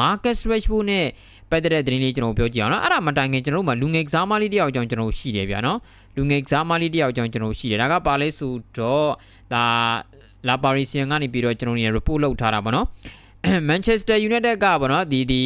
Marcus Rashford နဲ့ပတ်သက်တဲ့သတင်းလေးကျွန်တော်ပြောကြည့်အောင်နော်အဲ့ဒါမတိုင်ခင်ကျွန်တော်တို့မှာလူငယ်ကစားမလေးတယောက်အကြောင်းကျွန်တော်တို့ရှိတယ်ဗျာနော်လူငယ်ကစားမလေးတယောက်အကြောင်းကျွန်တော်တို့ရှိတယ်ဒါကပါလဲဆိုတော့ဒါလာပါရီဆီယန်ကနေပြီးတော့ကျွန်တော်တို့ report လုပ်ထားတာပေါ့နော် Manchester United ကပေါ့နော်ဒီဒီ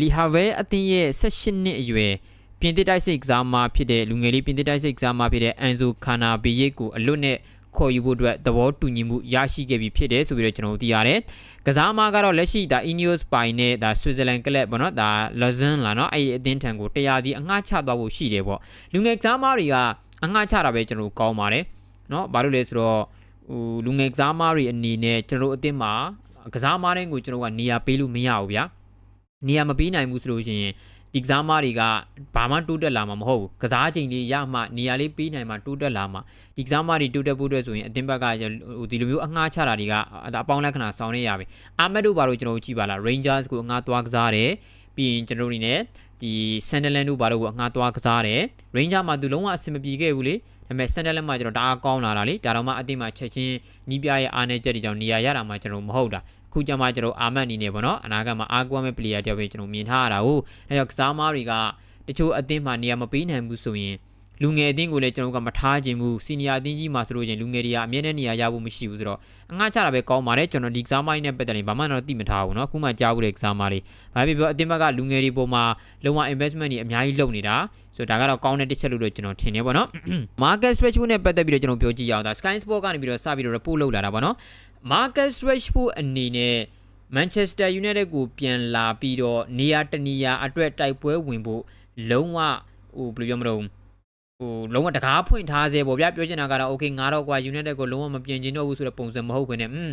လီဟာဗဲအသင်းရဲ့16နှစ်အရွယ်ပြင်သစ်တိုက်စစ်ကစားမဖြစ်တဲ့လူငယ်လေးပြင်သစ်တိုက်စစ်ကစားမဖြစ်တဲ့အန်ဇိုခါနာဘီယစ်ကိုအလွတ်နဲ့ ခေါ်ယူဖို့အတွက်သဘောတူညီမှုရရှိခဲ့ပြီဖြစ်တယ်ဆိုပြီးတော့ကျွန်တော်တို့သိရတယ်။ကစားမကတော့လက်ရှိဒါ Ineos ပိုင်နဲ့ဒါ Switzerland Club ပေါ့နော်ဒါ Lausanne လာနော်အဲ့ဒီအသင်းထံကိုတရားဒီအငှားချသွားဖို့ရှိတယ်ပေါ့။လူငယ်ကစားမတွေကအငှားချတာပဲကျွန်တော်တို့ကောင်းပါတယ်။နော်ဘာလို့လဲဆိုတော့ဟိုလူငယ်ကစားမတွေအနေနဲ့ကျွန်တော်တို့အသင်းမှာကစားမတွေကိုကျွန်တော်ကနေရာပေးလို့မရဘူးဗျာ။နေရာမပေးနိုင်ဘူးဆိုလို့ရှိရင် ဒီကစားမတွေကဘာမှတိုးတက်လာမှာမဟုတ်ဘူးကစားချိန်လေးရမှနေရာလေးပေးနိုင်မှတိုးတက်လာမှာဒီကစားမတွေတိုးတက်ဖို့အတွက်ဆိုရင်အတင်းဘက်ကဟိုဒီလိုမျိုးအငှားချတာတွေကအပေါင်းလက္ခဏာဆောင်နေရပြီအာမက်တို့ဘာလို့ကျွန်တော်ကြည့်ပါလား Rangers ကိုအငှားသွားကစားတယ်ပြီးရင်ကျွန်တော်တို့နေနဲ့ဒီ Sunderland တို့ဘာလို့အငှားသွားကစားတယ် Ranger မှာသူလုံးဝအဆင်မပြေခဲ့ဘူးလေ ဒါပေမဲ့ Sunderland မှာကျွန်တော်တအားကောင်းလာတာလေဒါတော့မှအတင်းမှာချက်ချင်းနီးပြရဲ့အားနည်းချက်တွေကြောင့်နေရာရတာမှကျွန်တော်မဟုတ်တာခုကြမှာကျွန်တော်အာမတ်အနေနဲ့ပေါ့နော်အနာဂတ်မှာအားကိုးမဲ့ player တယောက်ပဲကျွန်တော်မြင်ထားရတာဟုတ်အဲကြောင့်ကစားမားတွေကတချို့အသင်းမှာနေရာမပေးနိုင်ဘူးဆိုရင် လူငယ်အသင်းကိုလည်းကျွန်တော်ကမထားခြင်းဘူးစီနီယာအသင်းကြီးမှာဆိုလို့ချင်းလူငယ်တွေကအမြဲတမ်းနေရာရဖို့မရှိဘူးဆိုတော့အငှားချတာပဲကောင်းပါတယ်ကျွန်တော်ဒီကစားမားကြီးနဲ့ပတ်သက်ရင်ဘာမှတော့သိမထားဘူးเนาะအခုမှကြားဘူးတဲ့ကစားမားလေးဘာဖြစ်ပြောအသင်းဘက်ကလူငယ်တွေပေါ်မှာလုံဝ investment တွေအများကြီးလုပ်နေတာဆိုတော့ဒါကတော့ကောင်းတဲ့တစ်ချက်လို့တော့ကျွန်တော်ထင်နေပါเนาะ market stretch နဲ့ပတ်သက်ပြီးတော့ကျွန်တော်ပြောကြည့်ရအောင်ဒါ Sky Sport ကနေပြီးတော့စပြီးတော့ report လုပ်လာတာပါเนาะ market stretch အနေနဲ့ Manchester United ကိုပြန်လာပြီးတော့နေရာတနေရာအတွက်တိုက်ပွဲဝင်ဖို့လုံးဝဟိုဘယ်လိုပြောမလို့ ဟိုလုံးဝတကားဖွင့်ထားစေပေါ့ဗျာပြောချင်တာကတော့ okay ငါတော့ကွာ United ကိုလုံးဝမပြင်ချင်တော့ဘူးဆိုတဲ့ပုံစံမဟုတ်ဘဲနဲ့อืม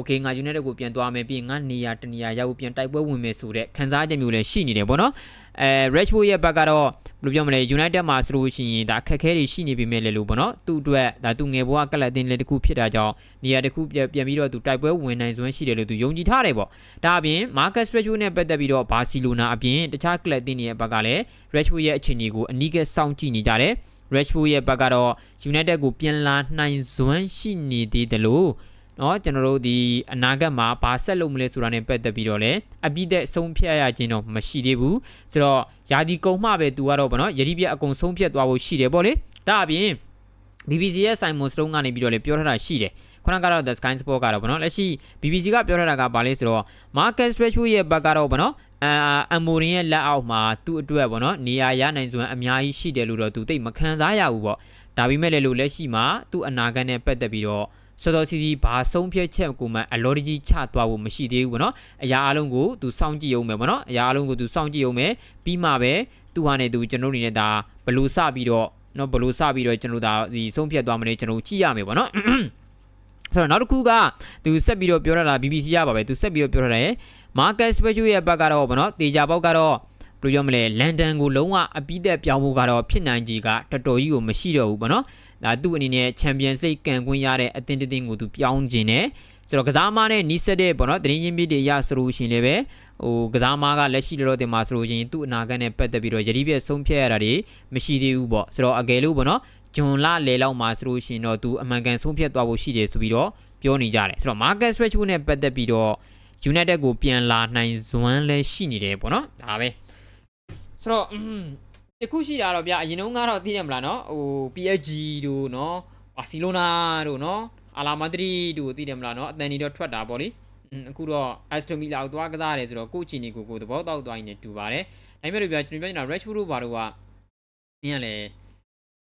okay ငါ United ကိုပြန်သွားမယ်ပြီးရင်ငါနေရာတနေရာရောက်ဖို့ပြန်တိုက်ပွဲဝင်မယ်ဆိုတဲ့ခံစားချက်မျိုးလည်းရှိနေတယ်ပေါ့နော်အဲ Rashford ရဲ့ဘက်ကတော့ဘယ်လိုပြောမလဲ United မှာဆိုလို့ရှိရင်ဒါအခက်အခဲတွေရှိနေပြီမဲ့လေလို့ပေါ့နော်သူ့အတွက်ဒါသူငယ်ဘဝကလပ်အသင်းလေးတစ်ခုဖြစ်တာကြောင့်နေရာတစ်ခုပြန်ပြန်ပြီးတော့သူတိုက်ပွဲဝင်နိုင်စွမ်းရှိတယ်လို့သူယုံကြည်ထားတယ်ပေါ့ဒါအပြင် Marcus Rashford နဲ့ပတ်သက်ပြီးတော့ဘာစီလိုနာအပြင်တခြားကလပ်အသင်းတွေရဲ့ဘက်ကလည်း Rashford ရဲ့အခြေအနေကိုအနီးကပ်စောင့်ကြည့်နေကြတယ် Rashford ရဲ့ဘက်ကတော့ United ကိုပြန်လာနိုင်စွမ်းရှိနေသေးတယ်လို့ နော်ကျွန်တော်တို့ဒီအနာဂတ်မှာဘာဆက်လုပ်မလဲဆိုတာနဲ့ပတ်သက်ပြီးတော့လည်းအပြည့်အစုံဖြတ်ရခြင်းတော့မရှိသေးဘူးဆိုတော့ယာဒီကုံမှပဲသူကတော့ဗောနော်ယတိပြအကုန်ဆုံးဖြတ်သွားဖို့ရှိတယ်ဗောလေဒါအပြင် BBC ရဲ့ Simon Stone ကနေပြီးတော့လည်းပြောထားတာရှိတယ်ခုနကတော့ The Sky Sport ကတော့ဗောနော်လက်ရှိ BBC ကပြောထားတာကဘာလဲဆိုတော့ Marcus Rashford ရဲ့ဘက်ကတော့ဗောနော်အာအမိုရင်ရဲ့လက်အောက်မှာသူ့အတွက်ဗောနော်နေရာရနိုင်စွမ်းအများကြီးရှိတယ်လို့တော့သူသိမခံစားရဘူးဗောဒါပေမဲ့လည်းလို့လက်ရှိမှာသူ့အနာဂတ်နဲ့ပတ်သက်ပြီးတော့ စောစောစီစီဘာဆုံးဖြတ်ချက်ကိုမှအလော်ကြီးချသွားဖို့မရှိသေးဘူးဗောနော်အရာအလုံးကိုသူစောင့်ကြည့်အောင်မယ်ဗောနော်အရာအလုံးကိုသူစောင့်ကြည့်အောင်မယ်ပြီးမှပဲသူဟာနဲ့သူကျွန်တော်တို့အနေနဲ့ဒါဘလို့စပြီးတော့နော်ဘလို့စပြီးတော့ကျွန်တော်ဒါဒီဆုံးဖြတ်သွားမလဲကျွန်တော်ကြည့်ရမယ်ဗောနော်ဆိုတော့နောက်တစ်ခုကသူဆက်ပြီးတော့ပြောရတာ BBC ရပါပဲသူဆက်ပြီးတော့ပြောရတာရယ် Market Special ရဲ့ဘက်ကတော့ဗောနော်တေချာပေါက်ကတော့ဘယ်လိုပြောမလဲလန်ဒန်ကိုလုံးဝအပိသက်ပြောင်းဖို့ကတော့ဖြစ်နိုင်ကြီးကတော်တော်ကြီးကိုမရှိတော့ဘူးဗောနော် ဒါသူ့အနေနဲ့ Champions League ကန်ခွင့်ရတဲ့အသင်းတစ်သင်းကိုသူပြောင်းခြင်းနဲ့ဆိုတော့ကစားမနဲ့နီးစက်တဲ့ပေါ့နော်သတင်းရင်းမြစ်တွေရဆိုလို့ရှိရင်လည်းပဲဟိုကစားမကလက်ရှိလောလောတင်မှာဆိုလို့ရှိရင်သူ့အနာဂတ်နဲ့ပတ်သက်ပြီးတော့ယတိပြည့်ဆုံးဖြတ်ရတာတွေမရှိသေးဘူးပေါ့ဆိုတော့အကယ်လို့ပေါ့နော်ဂျွန်လာလေလောက်မှာဆိုလို့ရှိရင်တော့သူအမှန်ကန်ဆုံးဖြတ်သွားဖို့ရှိတယ်ဆိုပြီးတော့ပြောနေကြတယ်ဆိုတော့ market stretch နဲ့ပတ်သက်ပြီးတော့ United ကိုပြန်လာနိုင်စွမ်းလည်းရှိနေတယ်ပေါ့နော်ဒါပဲဆိုတော့ တခုရှိတာတော့ဗျာအရင်တုန်းကတော့သိရမလားနော်ဟို PSG တို့နော်ဘာစီလိုနာတို့နော်အာလာမဒရီတို့သိတယ်မလားနော်အတန်ဒီတော့ထွက်တာပေါ့လေအခုတော့ Aston Villa ကိုသွားကစားရတယ်ဆိုတော့ကိုချီနီကိုကိုသဘောတောက်သွားရင်လည်းတူပါတယ်ဒါပေမဲ့ဗျာကျွန်တော်ပြောနေတာ Rashford တို့ဘာတို့ကနင်းရလေ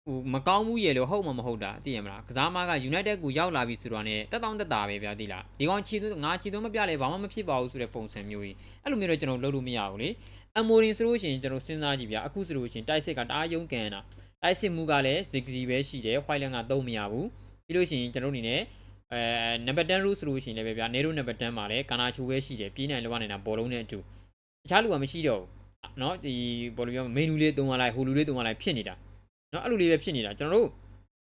ဟိုမကောင်းဘူးရေလို့ဟုတ်မှမဟုတ်တာသိရမလားကစားမက United ကိုရောက်လာပြီဆိုတော့ ਨੇ တက်တောင့်တက်တာပဲဗျာသိလားဒီကောင်ချီသွငါချီသွမပြလဲဘာမှမဖြစ်ပါဘူးဆိုတဲ့ပုံစံမျိုးကြီးအဲ့လိုမျိုးတော့ကျွန်တော်လုပ်လို့မရဘူးလေ အမိုရင်ဆိုလို့ရှိရင်ကျွန်တော်စဉ်းစားကြည့်ဗျာအခုဆိုလို့ရှိရင်တိုက်စစ်ကတအားယုံကန်တာတိုက်စစ်မှုကလည်းဇစ်ဂစီပဲရှိတယ်ခွိုင်လန်ကသုံးမရဘူးပြီးလို့ရှိရင်ကျွန်တော်အနေနဲ့အဲနံပါတ်10 rule ဆိုလို့ရှိရင်လည်းဗျာနေတို့နံပါတ်10မှာလည်းကာနာချိုပဲရှိတယ်ပြေးနိုင်လောနေတာဘောလုံးနဲ့အတူတခြားလူကမရှိတော့ဘူးเนาะဒီဘောလုံးပြောမေနူလေးသုံးရလိုက်ဟိုလူလေးသုံးရလိုက်ဖြစ်နေတာเนาะအဲ့လိုလေးပဲဖြစ်နေတာကျွန်တော်တို့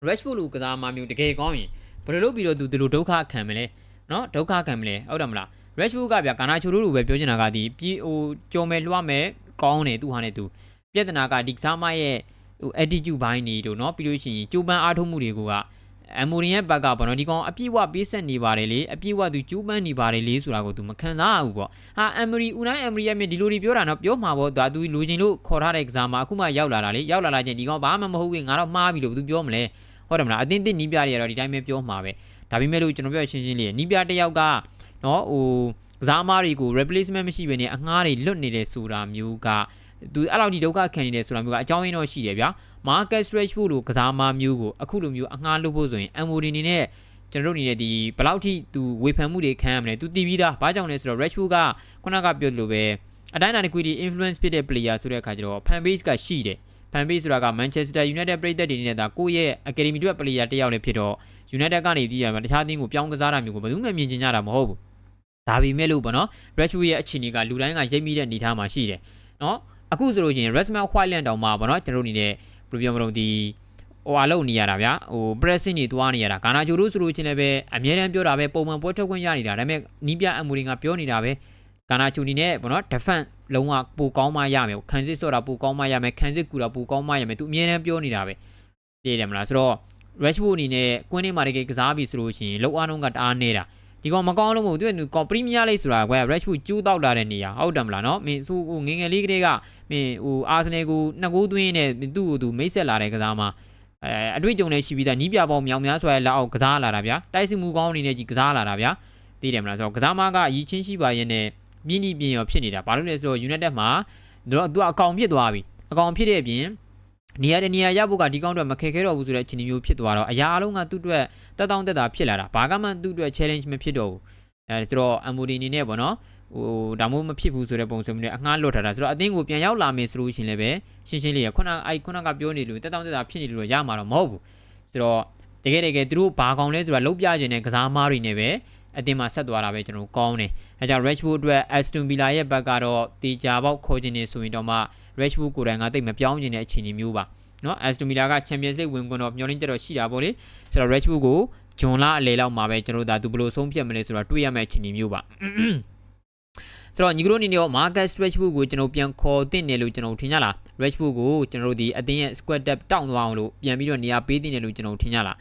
Rashford လူကစားမမျိုးတကယ်ကောင်းရင်ဘယ်လိုလုပ်ပြီးတော့သူဒီလိုဒုက္ခခံမလဲเนาะဒုက္ခခံမလဲဟုတ်တယ်မလား Rashford ကဗျာကာနာချိုတို့လိုပဲပြောချင်တာကဒီပြေဟိုကြော်မယ်လွှတ်မယ်ကောင်းတယ်သူဟာနဲ့သူပြဿနာကဒီကစားမရဲ့ဟို attitude ဘိုင်းနေတို့เนาะပြီးလို့ရှိရင်ကြိုးပမ်းအားထုတ်မှုတွေက အမိုရင်ရဲ့ဘက်ကပေါ့နော်ဒီကောင်အပြည့်ဝပေးဆက်နေပါတယ်လေအပြည့်ဝသူကျူးပန်းနေပါတယ်လေဆိုတာကိုသူမခံစားရဘူးပေါ့ဟာအမိုရီဦးနိုင်အမိုရီရဲ့မြဒီလိုတွေပြောတာနော်ပြောမှာပေါ့ဒါသူလူချင်းလို့ခေါ်ထားတဲ့ကစားမှာအခုမှရောက်လာတာလေရောက်လာလာချင်းဒီကောင်ဘာမှမဟုတ်ဘူးငါတော့မှားပြီလို့ဘယ်သူပြောမလဲဟုတ်တယ်မလားအတင်းတင်းနီးပြတွေကတော့ဒီတိုင်းပဲပြောမှာပဲဒါပေမဲ့လို့ကျွန်တော်ပြောရှင်းရှင်းလေးနီးပြတစ်ယောက်က နော်ဟိုကစားမားတွေကို replacement မရှိဘဲနဲ့အငှားတွေလွတ်နေတယ်ဆိုတာမျိုးကသူအဲ့လောက်ဒီဒုက္ခခံနေတယ်ဆိုတာမျိုးကအကြောင်းရင်းတော့ရှိတယ်ဗျာ market stretch ဖို့လို့ကစားမားမျိုးကိုအခုလိုမျိုးအငှားလုပ်ဖို့ဆိုရင် MOD အနေနဲ့ကျွန်တော်တို့အနေနဲ့ဒီဘယ်လောက်ထိသူဝေဖန်မှုတွေခံရမလဲသူတည်ပြီးသားဘာကြောင့်လဲဆိုတော့ Rashford ကခုနကပြောသလိုပဲအတိုင်းအတာတစ်ခုတည်း influence ဖြစ်တဲ့ player ဆိုတဲ့အခါကျတော့ fan base ကရှိတယ် fan base ဆိုတာက Manchester United ပြည်သက်တွေနေနဲ့ဒါကိုယ့်ရဲ့ academy တွေ player တစ်ယောက်လည်းဖြစ်တော့ United ကနေပြည်ရမှာတခြားအသင်းကိုပြောင်းကစားတာမျိုးကိုဘယ်သူမှမြင်ချင်ကြတာမဟုတ်ဘူး ဒါပေမဲ့လို့ပေါ့နော် Rashford ရဲ့အခြေအနေကလူတိုင်းကရိပ်မိတဲ့အနေအထားမှာရှိတယ်နော်အခုဆိုလို့ရှိရင် Rasmus Hojlund တောင်မှပေါ့နော်ကျွန်တော်တို့အနေနဲ့ဘယ်လိုပြောမလို့ဒီဟိုအလုပ်နေရတာဗျာဟို pressing တွေတွားနေရတာဂါနာဂျိုတို့ဆိုလို့ချင်းလည်းပဲအများတန်းပြောတာပဲပုံမှန်ပွဲထုတ်ခွင့်ရနေတာဒါပေမဲ့နီးပြအမူရင်ကပြောနေတာပဲဂါနာဂျိုဒီနဲ့ပေါ့နော် defense လုံးဝပိုကောင်းမှရမယ်ခံစစ်စော့တာပိုကောင်းမှရမယ်ခံစစ်ကူတာပိုကောင်းမှရမယ်သူအများတန်းပြောနေတာပဲသိတယ်မလားဆိုတော့ Rashford အနေနဲ့ကွင်းထဲမှာတကယ်ကစားပြီဆိုလို့ရှိရင်လောက်အားလုံးကတအားနေတာ ဒီကောင်မကောင်းလို့မဟုတ်သူကကောင်ပရီးမီးယားလိဆိုတာကွယ် Rashford ကျူးတောက်လာတဲ့နေရာဟုတ်တယ်မလားနော်မင်းသူဟိုငငယ်လေးကလေးကမင်းဟိုအာဆနယ်ကိုနှစ်ကိုးသွင်းနဲ့သူ့ကိုသူမိတ်ဆက်လာတဲ့ကစားမှာအဲအတွေ့အကြုံလည်းရှိပြီးသားနီးပြပေါင်းမြောင်များစွာလက်အောက်ကစားလာတာဗျာတိုက်စစ်မှုကောင်းအနေနဲ့ကြီးကစားလာတာဗျာသိတယ်မလားဆိုတော့ကစားမကအကြီးချင်းရှိပါရဲ့နဲ့ပြင်းပြင်းပြင်းရောဖြစ်နေတာဘာလို့လဲဆိုတော့ United မှာတော့သူကအကောင်ဖြစ်သွားပြီအကောင်ဖြစ်တဲ့အပြင် နေရာတနေရာရဖို့ကဒီကောင်းတော့မခဲခဲတော့ဘူးဆိုတဲ့အခြေအနေမျိုးဖြစ်သွားတော့အရာအလုံးကသူ့အတွက်တက်တောင့်တက်တာဖြစ်လာတာဘာကမှသူ့အတွက် challenge မဖြစ်တော့ဘူးအဲဆိုတော့ MOD အနေနဲ့ပေါ့နော်ဟိုဒါမှမဖြစ်ဘူးဆိုတဲ့ပုံစံမျိုးနဲ့အငှားလွတ်ထားတာဆိုတော့အသင်းကိုပြန်ရောက်လာမယ်ဆိုလို့ရှိရင်လည်းပဲရှင်းရှင်းလေးရခုနအိုက်ခုနကပြောနေလို့တက်တောင့်တက်တာဖြစ်နေလို့ရမှာတော့မဟုတ်ဘူးဆိုတော့တကယ်တကယ်သူတို့ဘာကောင်လဲဆိုတာလုံးပြခြင်းနဲ့ကစားမားတွေနဲ့ပဲအတင်းမှာဆက်သွားတာပဲကျွန်တော်ကောင်းတယ်အဲကြောင့် Rashford အတွက် Aston Villa ရဲ့ဘက်ကတော့တေချာပေါက်ခေါ်ခြင်းနေဆိုရင်တော့မှ Rashford ကိုယ်တိုင်ကတိတ်မပြောင်းခြင်းတဲ့အခြေအနေမျိုးပါနော် Aston Villa က Champions League ဝင်ခွင့်တော့မျှော်လင့်ချက်တော့ရှိတာပေါ့လေဆိုတော့ Rashford ကိုဂျွန်လာအလေလောက်မှာပဲကျွန်တော်တို့ဒါသူဘယ်လိုဆုံးဖြတ်မလဲဆိုတော့တွေးရမယ့်အခြေအနေမျိုးပါဆိုတော့ညီကတို့အနေနဲ့ရော market stretch book ကိုကျွန်တော်ပြန်ခေါ်တင်တယ်လို့ကျွန်တော်ထင်ကြလား stretch book ကိုကျွန်တော်တို့ဒီအတင်းရဲ့ square depth တောင့်သွားအောင်လို့ပြန်ပြီးတော့နေရာပေးတင်တယ်လို့ကျွန်တော်ထင်ကြလား